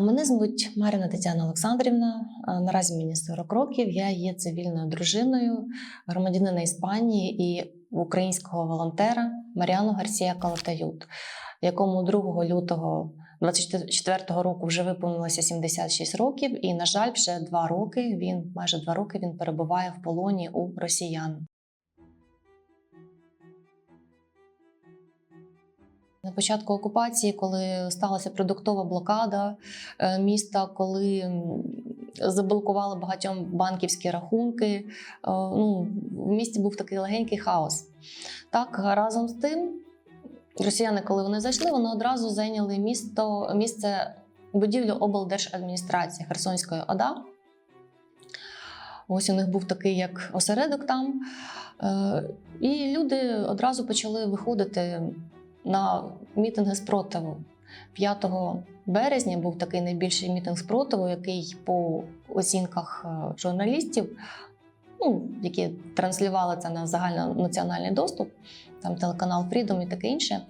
Мене звуть Марина Тетяна Олександрівна. Наразі мені 40 років. Я є цивільною дружиною громадянина Іспанії і українського волонтера Маріану Гарсія Калатают, якому 2 лютого 24-го року вже виповнилося 76 років, і, на жаль, вже два роки він майже два роки він перебуває в полоні у росіян. На початку окупації, коли сталася продуктова блокада е, міста, коли заблокували багатьом банківські рахунки, е, ну, в місті був такий легенький хаос. Так, разом з тим, росіяни, коли вони зайшли, вони одразу зайняли місто, місце будівлю облдержадміністрації Херсонської ОДА. Ось у них був такий як осередок там. Е, І люди одразу почали виходити на мітинги спротиву. 5 березня був такий найбільший мітинг спротиву, який по оцінках е, журналістів, ну, які транслювали це на загальнонаціональний доступ, там телеканал Freedom і таке інше,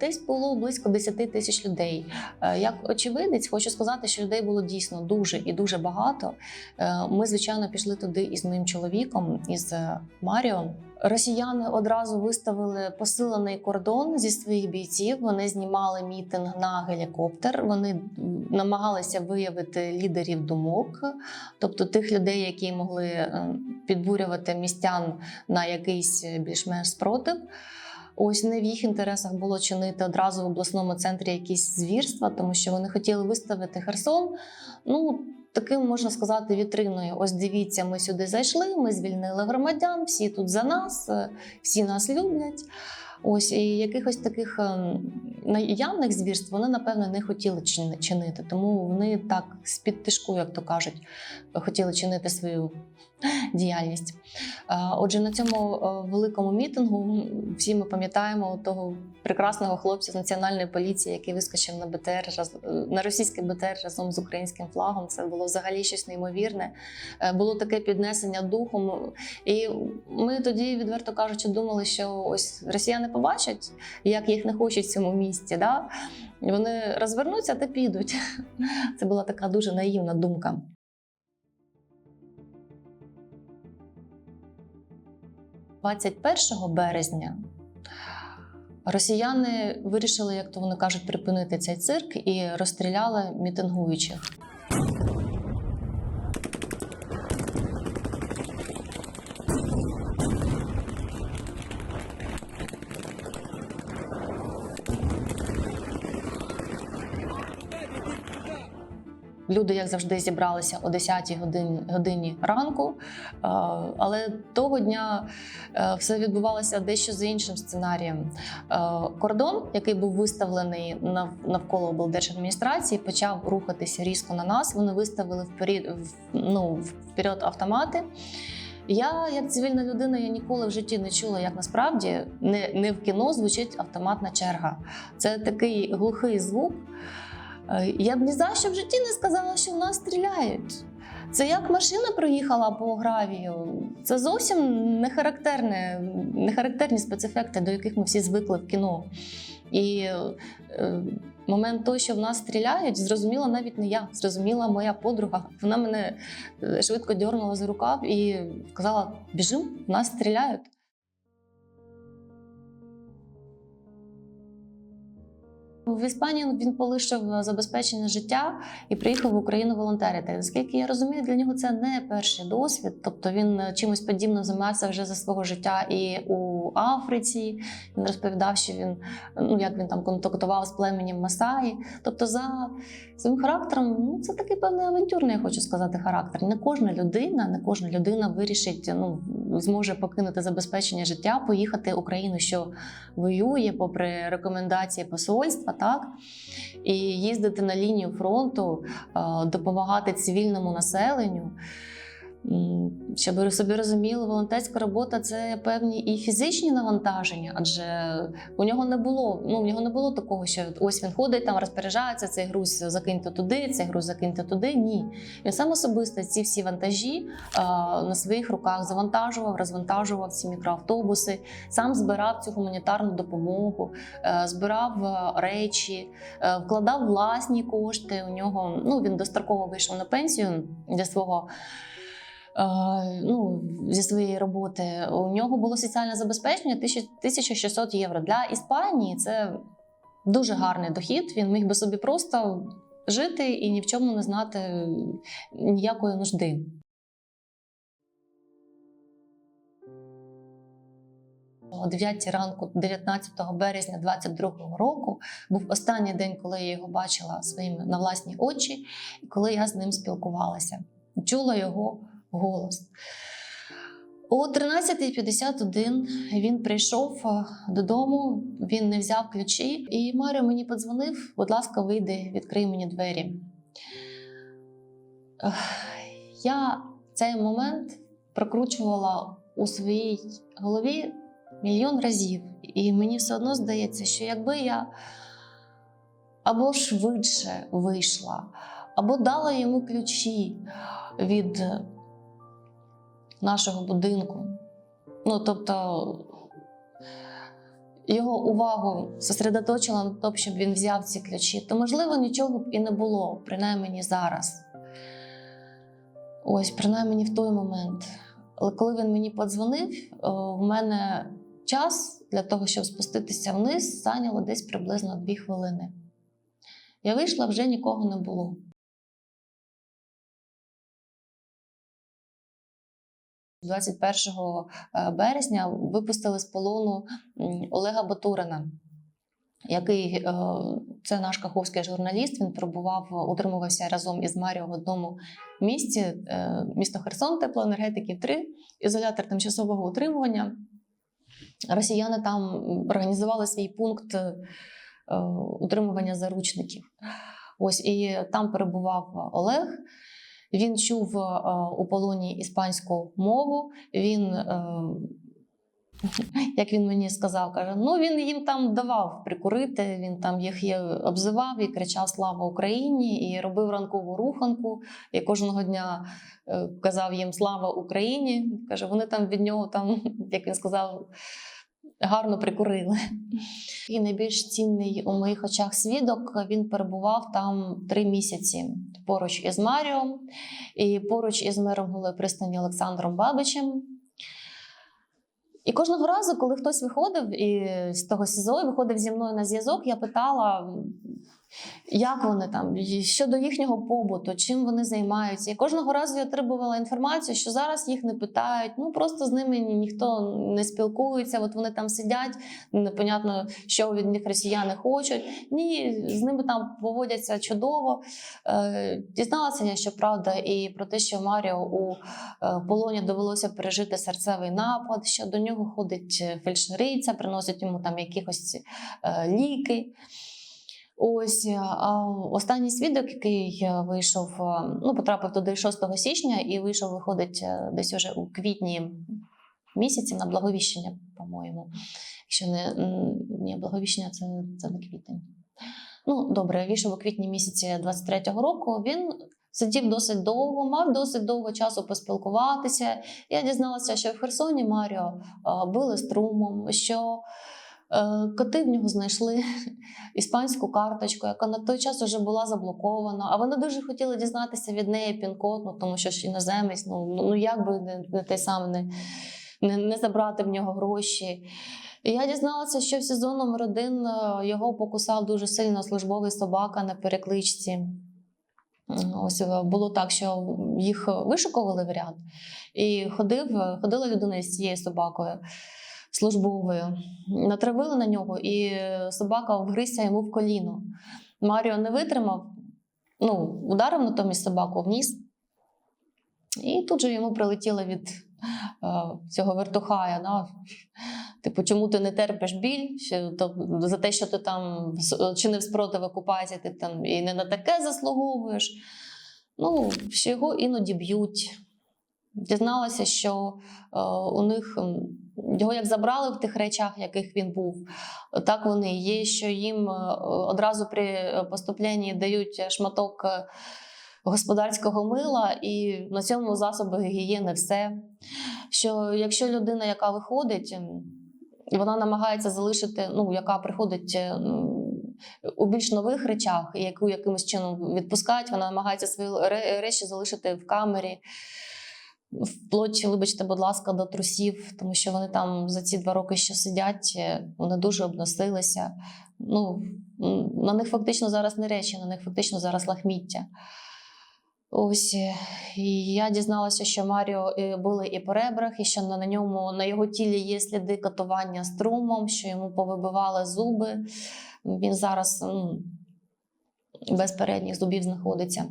десь було близько 10 тисяч людей. Е, Як очевидець, хочу сказати, що людей було дійсно дуже і дуже багато. Е, Ми, звичайно, пішли туди із моїм чоловіком, із е, Маріо. Росіяни одразу виставили посилений кордон зі своїх бійців. Вони знімали мітинг на гелікоптер. Вони намагалися виявити лідерів думок, тобто тих людей, які могли е, підбурювати містян на якийсь більш-менш спротив. Ось не в їх інтересах було чинити одразу в обласному центрі якісь звірства, тому що вони хотіли виставити Херсон. Ну таким можна сказати вітриною. Ось дивіться, ми сюди зайшли, ми звільнили громадян, всі тут за нас, е, всі нас люблять. Ось і якихось таких ем, наявних звірств вони напевно не хотіли чинити, тому вони так з-під тишку, як то кажуть, хотіли чинити свою діяльність. Е, Отже, на цьому е, великому мітингу всі ми пам'ятаємо того прекрасного хлопця з національної поліції, який вискочив на БТР е, на російський БТР разом з українським флагом. Це було взагалі щось неймовірне. Було таке піднесення духом. І ми тоді, відверто кажучи, думали, що ось росіяни побачать, як їх не хочуть в цьому місті. Да? Вони розвернуться та підуть. Це була така дуже наївна думка. – 21 березня росіяни вирішили, як то вони кажуть, припинити цей цирк і розстріляли мітингуючих. Люди, як завжди, зібралися о 10-й годині, годині ранку, Е, але того дня е, все відбувалося дещо за іншим сценарієм. Е, Кордон, який був виставлений навколо облдержадміністрації, почав рухатися різко на нас. Вони виставили вперед, ну, вперед автомати. Я, як цивільна людина, я ніколи в житті не чула, як насправді не, не в кіно звучить автоматна черга. Це такий глухий звук. Е, Я б ні за що в житті не сказала, що в нас стріляють. Це як машина проїхала по гравію. Це зовсім не характерне, не характерні спецефекти, до яких ми всі звикли в кіно. І е, момент того, що в нас стріляють, зрозуміла навіть не я, зрозуміла моя подруга. Вона мене е, швидко дьорнула за рукав і сказала: біжим, в нас стріляють. В Іспанії він полишив забезпечення життя і приїхав в Україну волонтерити. Наскільки я розумію, для нього це не перший досвід. Тобто він чимось подібним займався вже за свого життя і у Африці. Він розповідав, що він ну як він там контактував з племенем Масаї. Тобто, за своїм характером, ну це такий певний авантюрний, я хочу сказати, характер. Не кожна людина, не кожна людина вирішить, ну зможе покинути забезпечення життя, поїхати Україну, що воює, попри рекомендації посольства, так і їздити на лінію фронту, допомагати цивільному населенню. Щоб ви собі розуміли, волонтерська робота це певні і фізичні навантаження, адже у нього не було. Ну в нього не було такого, що ось він ходить там, розпоряджається цей груз закиньте туди, цей груз закиньте туди. Ні, він сам особисто ці всі вантажі а, на своїх руках завантажував, розвантажував ці мікроавтобуси, сам збирав цю гуманітарну допомогу, е, збирав е, речі, е, вкладав власні кошти. У нього ну він достроково вийшов на пенсію для свого. Е, Ну, зі своєї роботи у нього було соціальне забезпечення 1600 євро. Для Іспанії це дуже гарний дохід. Він міг би собі просто жити і ні в чому не знати ніякої нужди. О 9 ранку, 19 березня 22 року, був останній день, коли я його бачила своїми на власні очі, і коли я з ним спілкувалася. Чула його голос. О 13.51 він прийшов е, додому, він не взяв ключі, і Маріо мені подзвонив: будь ласка, вийди, відкрий мені двері. Я цей момент прокручувала у своїй голові мільйон разів, і мені все одно здається, що якби я або швидше вийшла, або дала йому ключі від нашого будинку. Ну, тобто його увагу зосередоточила на тому, щоб він взяв ці ключі, то, можливо, нічого б і не було, принаймні зараз. Ось, принаймні в той момент. Але коли він мені подзвонив, в мене час для того, щоб спуститися вниз, зайняло десь приблизно дві хвилини. Я вийшла, вже нікого не було. 21 е, березня випустили з полону Олега Батурина, який е, це наш каховський журналіст. Він пробував, утримувався разом із Маріо в одному місці, е, місто Херсон, теплоенергетиків 3, ізолятор тимчасового утримування. Росіяни там організували свій пункт утримування заручників. Ось і там перебував Олег. Він чув е, у полоні іспанську мову. Він, е, як він мені сказав, каже: ну він їм там давав прикурити. Він там їх обзивав і кричав Слава Україні! і робив ранкову руханку. І кожного дня е, казав їм Слава Україні! Каже, вони там від нього, там, як він сказав, гарно прикурили. І найбільш цінний у моїх очах свідок він перебував там три місяці поруч із Маріо і поруч із мером Голої пристані Олександром Бабичем. І кожного разу, коли хтось виходив і з того СІЗО і виходив зі мною на зв'язок, я питала, як вони там, щодо їхнього побуту, чим вони займаються. І кожного разу я отримувала інформацію, що зараз їх не питають, ну просто з ними ні- ніхто не спілкується. От вони там сидять, непонятно, що від них росіяни хочуть. Ні, з ними там поводяться чудово. Е, Дізналася я, що правда, і про те, що Маріо у е, полоні довелося пережити серцевий напад, що до нього ходить фельдшериця, приносить йому там якихось е, ліки. Ось останній свідок, який е, вийшов, е, ну потрапив туди 6 січня і вийшов, виходить е, десь уже у квітні місяці на благовіщення, по-моєму. Якщо не ні, благовіщення це, це не квітень. Ну, добре, вийшов у квітні місяці 23-го року. Він сидів досить довго, мав досить довго часу поспілкуватися. Я дізналася, що в Херсоні Маріо е, били струмом, що е, коти в нього знайшли іспанську карточку, яка на той час вже була заблокована. А вони дуже хотіли дізнатися від неї пін-код, ну, тому що ж іноземець, ну, ну як би не, не той сам не, не, не забрати в нього гроші. І я дізналася, що в СІЗО номер один е, його покусав дуже сильно службовий собака на перекличці. Ось е, було так, що їх вишукували в ряд, і ходив, ходила людина з цією собакою службовою. Натравили на нього, і собака вгризся йому в коліно. Маріо не витримав, ну, ударив натомість собаку в ніс. І тут же йому прилетіло від е, цього вертухая. Да? Типу, чому ти не терпиш біль? Що, то, за те, що ти там чинив спротив окупації, ти там і не на таке заслуговуєш. Ну, що його іноді б'ють. Дізналася, що е, у них його як забрали в тих речах, яких він був, так вони є, що їм е, одразу при поступленні дають шматок е, господарського мила, і на цьому засоби гігієни все. Що якщо людина, яка виходить, вона намагається залишити, ну, яка приходить. ну, У більш нових речах, яку якимось чином відпускають, вона намагається свої речі залишити в камері, вплоть, вибачте, будь ласка, до трусів, тому що вони там за ці два роки, що сидять, е, вони дуже обносилися. Ну, на них фактично зараз не речі, на них фактично зараз лахміття. Ось е, і я дізналася, що Маріо е, били і по ребрах, і що на ньому на його тілі є сліди катування струмом, що йому повибивали зуби. Він зараз без передніх зубів знаходиться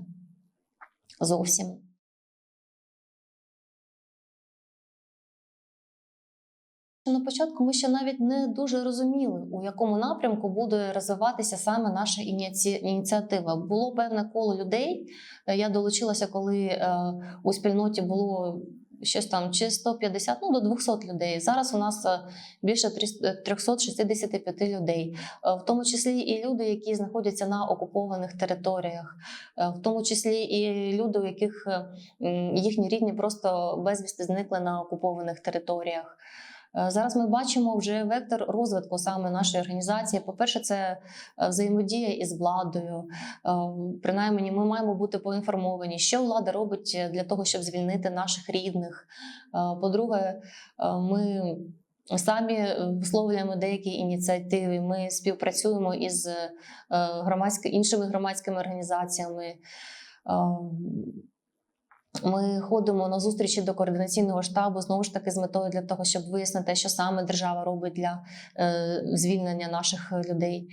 зовсім. На початку ми ще навіть не дуже розуміли, у якому напрямку буде розвиватися саме наша ініці- ініціатива. Було певне коло людей. Е, Я долучилася, коли е, у спільноті було щось там чи 150, ну до 200 людей. Зараз у нас е, більше 300 365 людей, в тому числі і люди, які знаходяться на окупованих територіях, в тому числі і люди, у яких їхні рідні просто безвісти зникли на окупованих територіях. Е, Зараз ми бачимо вже вектор розвитку саме нашої організації. По-перше, це е, взаємодія із владою. Е, Принаймні, ми маємо бути поінформовані, що влада робить для того, щоб звільнити наших рідних. По-друге, ми самі висловлюємо деякі ініціативи. Ми співпрацюємо із е, іншими громадськими організаціями. Ми ходимо на зустрічі до координаційного штабу знову ж таки з метою для того, щоб вияснити, що саме держава робить для е, звільнення наших людей.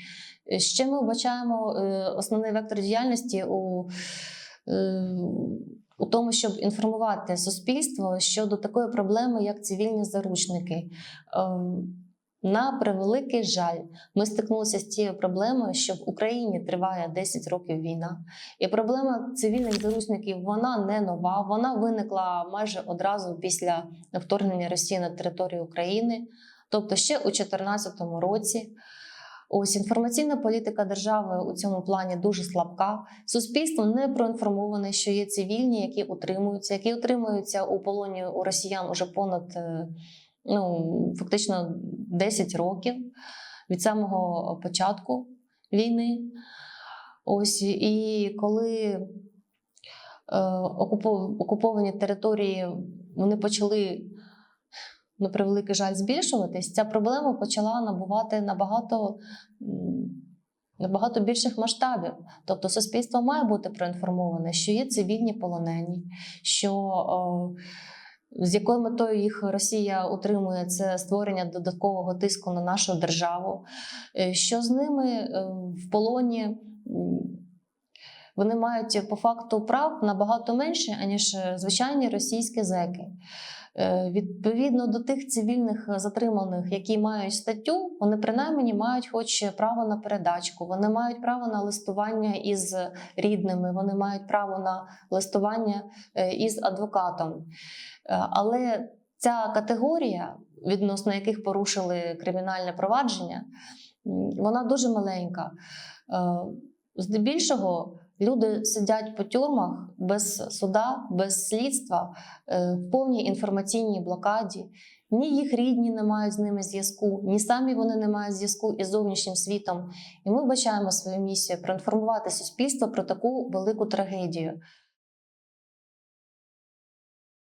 Ще ми вбачаємо е, основний вектор діяльності у, е, у тому, щоб інформувати суспільство щодо такої проблеми, як цивільні заручники. На превеликий жаль, ми стикнулися з тією проблемою, що в Україні триває 10 років війна. І проблема цивільних заручників вона не нова. Вона виникла майже одразу після вторгнення Росії на територію України, тобто ще у 2014 році. Ось інформаційна політика держави у цьому плані дуже слабка. Суспільство не проінформоване, що є цивільні, які утримуються, які утримуються у полоні у росіян уже понад е, ну, фактично 10 років від самого початку війни. Ось і коли е, окуповані території вони почали, на превеликий жаль, збільшуватись, ця проблема почала набувати набагато, набагато більших масштабів. Тобто суспільство має бути проінформоване, що є цивільні полонені, що е, з якою метою їх Росія утримує це створення додаткового тиску на нашу державу, е, що з ними е, в полоні вони мають по факту прав набагато менше, аніж е, звичайні російські зеки. Відповідно до тих цивільних затриманих, які мають статтю, вони принаймні мають хоч право на передачку, вони мають право на листування із рідними, вони мають право на листування із адвокатом. Е, Але ця категорія, відносно яких порушили кримінальне провадження, вона дуже маленька. Е, Здебільшого люди сидять по тюрмах без суда, без слідства, е, в повній інформаційній блокаді. Ні їх рідні не мають з ними зв'язку, ні самі вони не мають зв'язку із зовнішнім світом. І ми вбачаємо свою місію проінформувати суспільство про таку велику трагедію.